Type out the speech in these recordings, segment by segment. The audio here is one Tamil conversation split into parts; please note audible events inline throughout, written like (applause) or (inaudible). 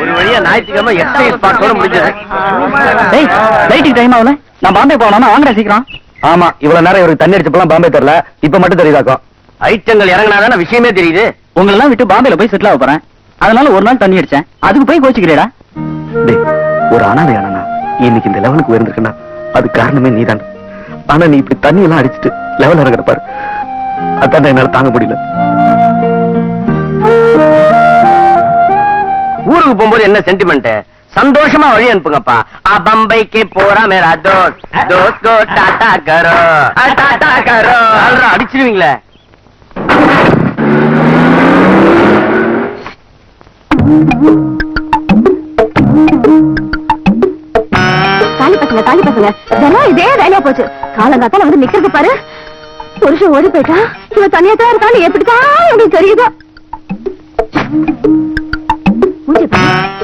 ஒரு வழியா ஞாயிற்றுக்கிழமை எக்ஸசைஸ் ஸ்பாட்டோட முடிஞ்சது டேய் லைட்டுக்கு டைம் ஆகல நான் பாம்பே போகணும் வாங்கடா சீக்கிரம். ஆமா இவ்வளவு நேரம் இவருக்கு தண்ணி அடிச்சப்பெல்லாம் பாம்பே தெரியல. இப்ப மட்டும் தெரியுதாக்கும் ஐட்டங்கள் இறங்கினாதானே விஷயமே தெரியுது. உங்களெல்லாம் விட்டு பாம்பேல போய் செட்டில் ஆக போறேன். அதனால ஒரு நாள் தண்ணி அடிச்சேன். அதுக்கு போய் கோச்சிக்கிறேடா. டேய், ஒரு அனாதை அண்ணா இன்னைக்கு இந்த லெவலுக்கு உயர்ந்திருக்குன்னா அது காரணமே நீதான். ஆனா நீ இப்படி தண்ணி எல்லாம் அடிச்சிட்டு லெவல் இறங்குற பாரு. அதான் என்னால தாங்க முடியல. ஊருக்கு போகும்போது என்ன சென்டிமெண்ட் சந்தோஷமா வழி அனுப்புங்கப்பா. ஆ பம்பைக்கு போறா மேரா தோஸ் தோஸ் டாடா கரோ. டாடா கரோ. அடிச்சிருவீங்களே. தாலி பசங்க தாலி பசங்க. தினம் இதே வேலையா போச்சு. காலங்காத்தால வந்து நிக்கிறது பாரு. புருஷன் ஓடி போயிட்டா. இவன் தனியா தான் இருக்கான்னு எப்படித்தான் எனக்கு தெரியுதோ.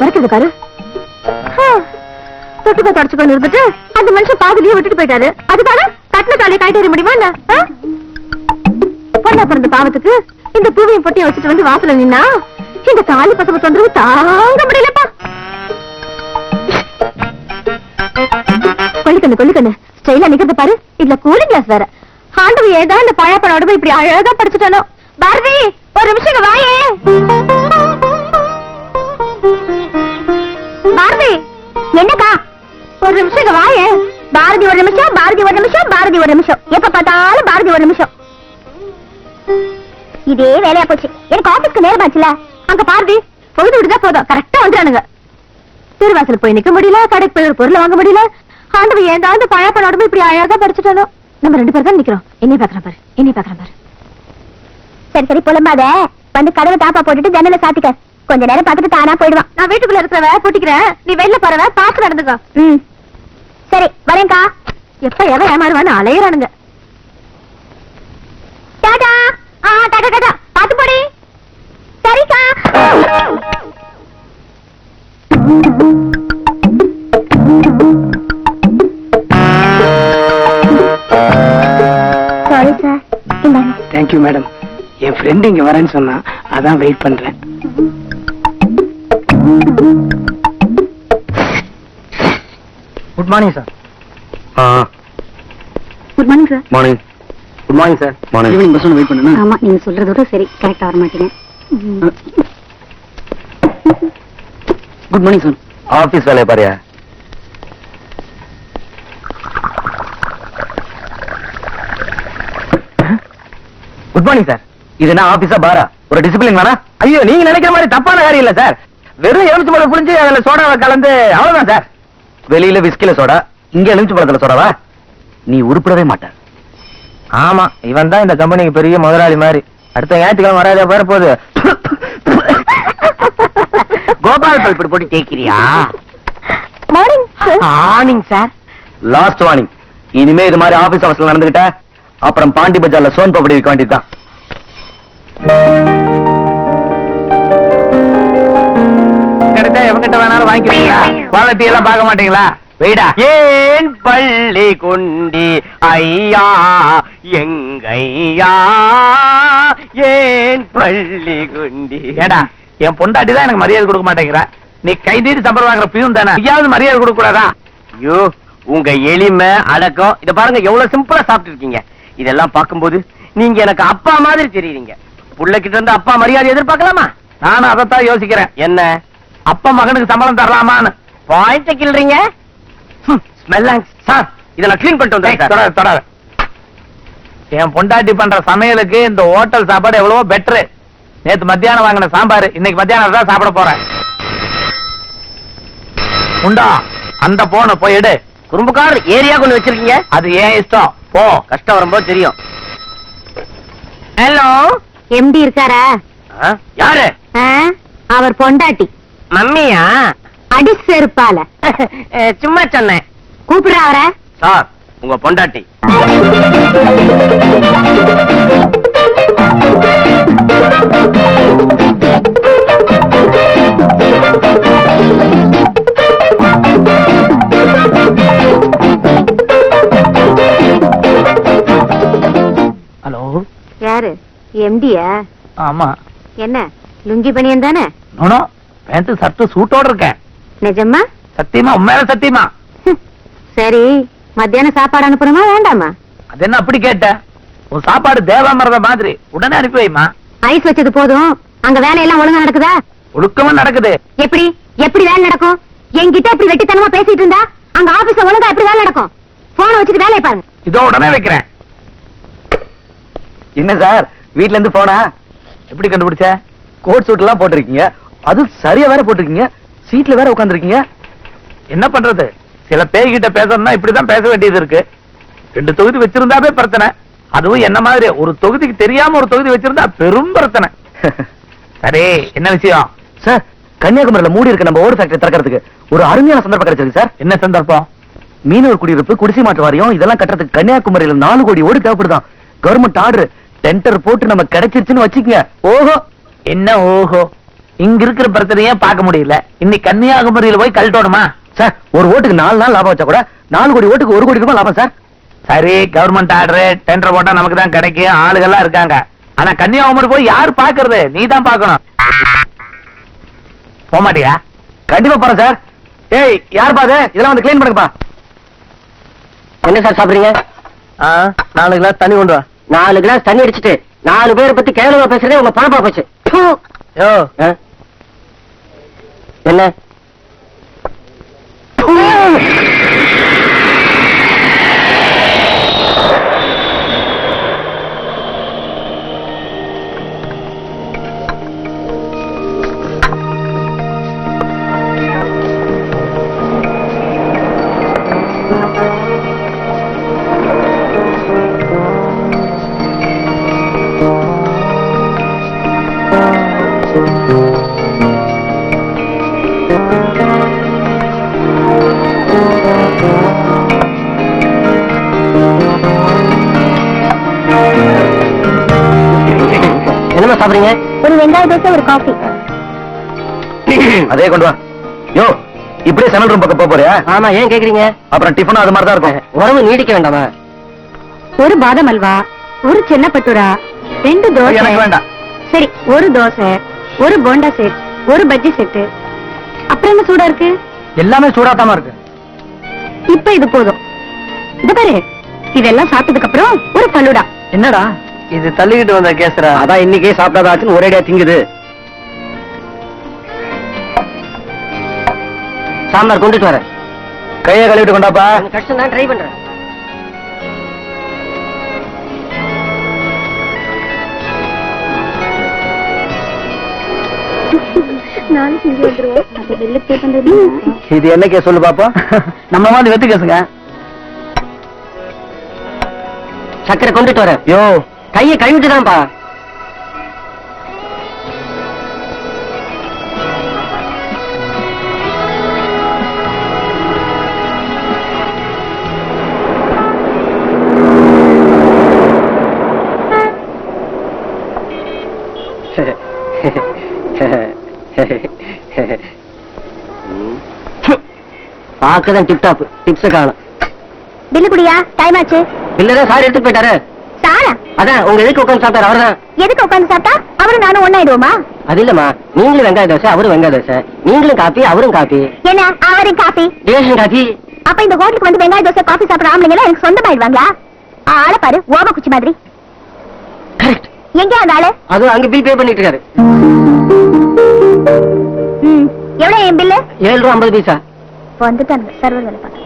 பாரு, பாரு தொட்டுக்கோ தொடச்சுக்கோ இருந்துட்டு அந்த மனுஷன் பாதிலேயே விட்டுட்டு போயிட்டாரு. அதுக்காக கட்டின தாலியை காய்ட்டு வர முடியுமா என்ன? பொண்ணா பிறந்த பாவத்துக்கு இந்த பூவையும் பொட்டியும் வச்சுட்டு வந்து வாசல நின்னா இந்த தாலி பசங்க தொந்தரவு தாங்க முடியலப்பா. கொல்லிக்கண்ணு கொல்லிக்கண்ணு ஸ்டைலா நிக்கிறது பாரு. இதுல கூலிங் கிளாஸ் வேற. ஆண்டவ ஏதா இந்த பழப்பனோட உடம்பு இப்படி அழகா படிச்சுட்டானோ பாரதி ஒரு நிமிஷம் வாயே. என்னக்கா? ஒரு நிமிஷம் இங்க வாயே. பாரதி ஒரு நிமிஷம் பாரதி ஒரு நிமிஷம் பாரதி ஒரு நிமிஷம். எப்ப பார்த்தாலும் பாரதி ஒரு நிமிஷம். இதே வேலையா போச்சு. எனக்கு ஆபீஸ்க்கு நேரம் ஆச்சுல. அங்க பாரதி பொழுது விடுதா போதும். கரெக்டா வந்துட்டானுங்க திருவாசல் போய் நிக்க முடியல கடைக்கு போய் ஒரு பொருள் வாங்க முடியல. ஆண்டவன் ஏதாவது பழப்பனோட போய் இப்படி அழகா படிச்சுட்டானோ நம்ம ரெண்டு பேரும் தான் நிக்கிறோம். என்னைய பாக்குறேன் பாரு என்னைய பாக்குறேன் பாரு. சரி சரி புலம்பாத. வந்து கதவை தாப்பா போட்டுட்டு ஜன்னல சாத்திக்க. கொஞ்ச நேரம் பார்த்துட்டு தானா போயிடுவான். நான் வீட்டுக்குள்ள இருக்கிறவ பூட்டிக்கிறேன் நீ வெளில போறவ பார்த்து நடந்துக்கோ. ம். சரி வரேன்க்கா. எப்ப எவன் ஏமாறுவான்னு அலையறானுங்க. டாடா! ஆ டாடா டாடா பாத்து போடி. சரிக்கா. Sorry sir thank you madam N friend இங்க வரேன்னு சொன்னா அதான் வெயிட் பண்றேன். Good morning sir good morning sir morning good morning sir morning evening bus wait பண்ணணும் ஆமா நீங்க சொல்றதோட சரி. கரெக்டா வர மாட்டீங்க குட் மார்னிங் சார் ஆபீஸ் வேலையை பாரியா. குட் மார்னிங் சார் இது என்ன ஆபீஸா பாரா ஒரு டிசிப்ளின் வேணா? ஐயோ நீங்க நினைக்கிற மாதிரி தப்பான காரியம் இல்ல சார் வெறும் எலுமிச்சு பழம் புரிஞ்சு அதுல சோடாவை கலந்து அவ்வளவுதான் சார். வெளியில விஸ்கில சோடா இங்க எலுமிச்சு பழத்துல சோடாவா? நீ உருப்படவே மாட்ட ஆமா இவன் தான் இந்த கம்பெனிக்கு பெரிய முதலாளி மாதிரி. அடுத்த ஞாயிற்றுக்கிழமை வராதே பேர போகுது கோபால் பல்படி போட்டு தேய்க்கிறியா? மார்னிங் சார் ஆனிங் சார் லாஸ்ட் வார்னிங் இனிமே இது மாதிரி ஆபீஸ் அவசரம் நடந்துகிட்ட அப்புறம் பாண்டி பஜார்ல சோன் பப்படி விற்க வேண்டியதுதான். எவங்கிட்ட வேணாலும் வாங்கிக்கிறீங்களா? குவாலிட்டி எல்லாம் பார்க்க மாட்டீங்களா? வெயிடா. ஏன் பள்ளி குண்டி ஐயா எங்கையா ஏன் பள்ளி குண்டி? ஏடா என் பொண்டாட்டி தான் எனக்கு மரியாதை கொடுக்க மாட்டேங்கிறா. நீ கை நீட்டி சம்பளம் வாங்குற பியூன் தானே? ஐயாவது மரியாதை கொடுக்க கூடாதா ஐயோ உங்க எளிமை அடக்கம் இத பாருங்க எவ்வளவு சிம்பிளா சாப்பிட்டு இருக்கீங்க. இதெல்லாம் பார்க்கும்போது நீங்க எனக்கு அப்பா மாதிரி தெரியுறீங்க. புள்ள கிட்ட இருந்து அப்பா மரியாதை எதிர்பார்க்கலாமா? நானும் அதைத்தான் யோசிக்கிறேன். என்ன? அப்பா மகனுக்கு சம்பளம் தரலாமான்னு பாயிண்ட கிள்றீங்க? ஸ்மெல்லாங் சார் இத நான் க்ளீன் பண்ணிட்டு வந்தேன் தொடாத தொடாத. என் பொண்டாட்டி பண்ற சமையலுக்கு இந்த ஹோட்டல் சாப்பாடு எவ்வளவோ பெட்டரு நேத்து மத்தியானம் வாங்கின சாம்பார் இன்னைக்கு மத்தியானம் தான் சாப்பிட போறேன். உண்டா அந்த போன போய் எடு. குறும்புக்கார் ஏரியா கொண்டு வச்சிருக்கீங்க? அது ஏன் இஷ்டம்? போ. கஷ்டம் வரும்போது தெரியும். ஹலோ எம்டி இருக்காரா? யாரு? அவர் பொண்டாட்டி. மம்மியா? அடி செருப்பால. (laughs) சும்மா சொன்னேன். கூப்பிடுற அவர. சார் உங்க பொண்டாட்டி. ஹலோ. யாரு? எம்டியா? ஆமா. என்ன லுங்கி பனியன் தானே? பேண்ட் சட்டு சூட்டோட இருக்கேன். நிஜமா? சத்தியமா உண்மையில சத்தியமா. சரி மத்தியானம் சாப்பாடு அனுப்பணுமா வேண்டாமா? அது என்ன அப்படி கேட்ட? உன் சாப்பாடு தேவாமிரத மாதிரி உடனே அனுப்பி வைமா. ஐஸ் வச்சது போதும். அங்க வேலையெல்லாம் ஒழுங்கா நடக்குதா? ஒழுக்கமா நடக்குது. எப்படி? எப்படி வேலை நடக்கும்? என்கிட்ட இப்படி வெட்டித்தனமா பேசிட்டு இருந்தா அங்க ஆபீஸ்ல ஒழுங்கா எப்படி வேலை நடக்கும்? போனை வச்சுட்டு வேலையை பாருங்க. இதோ உடனே வைக்கிறேன். என்ன சார்? வீட்ல இருந்து போனா எப்படி கண்டுபிடிச்ச? கோட் சூட் எல்லாம் போட்டிருக்கீங்க. அது சரியா வேற போட்டிருக்கீங்க. சீட்ல வேற உட்காந்துருக்கீங்க என்ன பண்றது? சில பேய்கிட்ட பேசணும்னா இப்படிதான் பேச வேண்டியது இருக்கு. ரெண்டு தொகுதி வச்சிருந்தாவே பிரச்சனை. அதுவும் என்ன மாதிரி? ஒரு தொகுதிக்கு தெரியாம ஒரு தொகுதி வச்சிருந்தா பெரும் பிரச்சனை. (laughs) சரி என்ன விஷயம்? சார் கன்னியாகுமரியில மூடி இருக்க நம்ம ஓடு ஃபேக்டரி திறக்கிறதுக்கு ஒரு அருமையான சந்தர்ப்பம் கிடைச்சிருக்கு சார். என்ன சந்தர்ப்பம்? மீனவர் குடியிருப்பு குடிசை மாற்று வாரியம் இதெல்லாம் கட்டுறதுக்கு கன்னியாகுமரியில நாலு கோடி ஓடு தேவைப்படுதான். கவர்மெண்ட் ஆர்டர் டெண்டர் போட்டு நம்ம கிடைச்சிருச்சுன்னு வச்சுக்கங்க. ஓஹோ! என்ன ஓஹோ? இங்க இருக்கிற பிரச்சனையே பார்க்க முடியல. இன்னைக்கு கன்னியாகுமரியில போய் கழட்டணுமா? சார் ஒரு ஓட்டுக்கு நாலு நாள் லாபம் வச்சா கூட நாலு கோடி ஓட்டுக்கு ஒரு கோடி ரூபாய் லாபம் சார். சரி கவர்மெண்ட் ஆர்டர் டெண்டர் போட்டா நமக்கு தான் கிடைக்கும். ஆளுகள்லாம் இருக்காங்க. ஆனா கன்னியாகுமரி போய் யார் பாக்குறது நீ தான் பாக்கணும் போக மாட்டியா? கண்டிப்பா போறேன் சார். ஏய் யார் பாது இதெல்லாம் வந்து கிளீன் பண்ணுங்கப்பா. என்ன சார் சாப்பிடுறீங்க? நாலு கிளாஸ் தண்ணி கொண்டு வா. நாலு கிளாஸ் தண்ணி அடிச்சிட்டு நாலு பேரை பத்தி கேவலமா பேசுறதே உங்க பணப்பா போச்சு. யோ. ஆ? என்ன? என்னமா சாப்பிடுறீங்க? ஒரு வெங்காய தோசை ஒரு காஃபி அதே கொண்டு வா. யோ இப்படியே சமையல் ரூம் பக்கம் போக போறியா ஆமா ஏன் கேக்குறீங்க? அப்புறம் டிஃபனும் அது மாதிரி தான் இருக்கும் உறவு நீடிக்க வேண்டாமா? ஒரு பாதாம் அல்வா ஒரு சின்ன பட்டுரா ரெண்டு தோசை. எனக்கு வேண்டாம். சரி ஒரு தோசை ஒரு போண்டா செட் ஒரு பஜ்ஜி செட்டு அப்புறம் என்ன சூடா இருக்கு? எல்லாமே சூடாத்தாம இருக்கு. இப்ப இது போதும். இது பாரு. இதெல்லாம் சாப்பிட்டதுக்கு அப்புறம் ஒரு பல்லுடா என்னடா? இது தள்ளிக்கிட்டு வந்த கேசுரா. அதான் இன்னைக்கே சாப்பிடாதாச்சுன்னு ஒரேடியா திங்குது. சாம்பார் கொண்டுட்டு வரேன் கையை கழுவிட்டு கொண்டாப்பா. கஷ்டம் தான் ட்ரை பண்றேன். நாளைக்கு இங்க வந்துருவோம். அது வெளில பே பண்றது இது என்ன கேஸ் சொல்லு பாப்போம். (laughs) நம்ம மாதிரி வெத்து கேசுங்க சக்கரை கொண்டுட்டு வரேன். யோ. கையை கழுவிட்டு தான்ப்பா. பார்க்கதான் டிப் டாப் டிப்ஸ் காணும். பில்லு குடியா டைம் ஆச்சு. இல்லதான் சார் எடுத்துட்டு போயிட்டாரு. சாரா? அதான் உங்க எதுக்கு உட்காந்து சாப்பிட்டாரு? அவர்தான். எதுக்கு உட்காந்து சாப்பிட்டா? அவரும் நானும் ஒண்ணாயிடுவோமா அது இல்லம்மா. நீங்களும் வெங்காய தோசை அவரும் வெங்காய தோசை. நீங்களும் காப்பி அவரும் காப்பி. என்ன? அவரையும் காபி டிவேஷன் காப்பி. அப்ப இந்த ஹோட்டலுக்கு வந்து வெங்காய தோசை காபி சாப்பிடுற ஆம்பளைங்க எல்லாம் எனக்கு சொந்தமாயிடுவாங்களா? ஆளை பாரு ஓப குச்சி மாதிரி. கரெக்ட் எங்க அந்த ஆளு? அதுவும் அங்க பில் பே பண்ணிட்டு இருக்காரு. எவ்வளவு என் பில்லு? ஏழு ரூபா ஐம்பது பைசா. வந்துட்டாங்க சர்வர் வேலை பார்க்க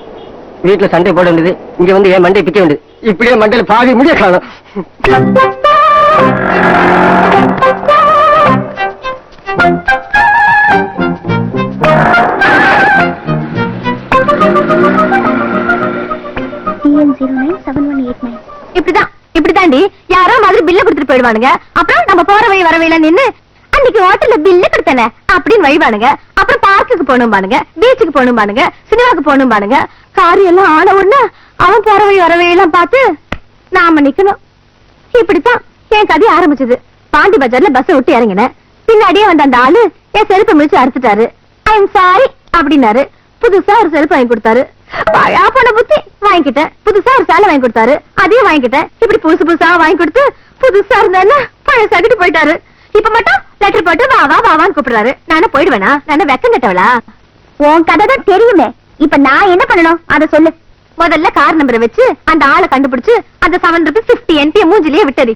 வீட்டுல சண்டை போட வேண்டியது. இங்க வந்து என் மண்டை பிக்க வேண்டியது. இப்படியே மண்டையில பாதி முடிய காணும். இப்படிதான் இப்படிதாண்டி யாரோ மாதிரி பில்ல கொடுத்துட்டு போயிடுவானுங்க. அப்புறம் நம்ம போற வழி வர வழியில நின்னு இன்னைக்கு ஹோட்டல்ல பில்லு கொடுத்தன. அப்படின்னு வைவானுங்க அப்புறம் பார்க்குக்கு போகணும் பானுங்க பீச்சுக்கு போகணும் பானுங்க சினிமாக்கு போகணும் பானுங்க காரு எல்லாம் ஆன உடனே அவன் போற வழி வர வழியெல்லாம் பார்த்து நாம நிக்கணும். இப்படித்தான் என் கதை ஆரம்பிச்சது. பாண்டி பஜார்ல பஸ் விட்டு இறங்கினேன். பின்னாடியே வந்த அந்த ஆளு என் செருப்பை முடிச்சு அறுத்துட்டாரு. ஐ எம் சாரி அப்படின்னாரு. புதுசா ஒரு செருப்பு வாங்கி கொடுத்தாரு. பழையா போன புத்தி வாங்கிக்கிட்டேன். புதுசா ஒரு சேலை வாங்கி கொடுத்தாரு. அதையும் வாங்கிக்கிட்டேன். இப்படி புதுசு புதுசா வாங்கி கொடுத்து புதுசா இருந்தேன்னா பழைய சகிட்டு போயிட்டாரு. இப்ப மட்டும் லெட்டர் போட்டு வா வா வா வான்னு கூப்பிடுறாரு. நானும் போயிடுவேனா? நானும் வெக்கம் கட்டவளா? உன் கதை தான் தெரியுமே. இப்ப நான் என்ன பண்ணணும்? அத சொல்லு. முதல்ல கார் நம்பரை வச்சு அந்த ஆளை கண்டுபிடிச்சு அந்த செவன் ருபீஸ் பிப்டி என்பி மூஞ்சிலேயே விட்டது.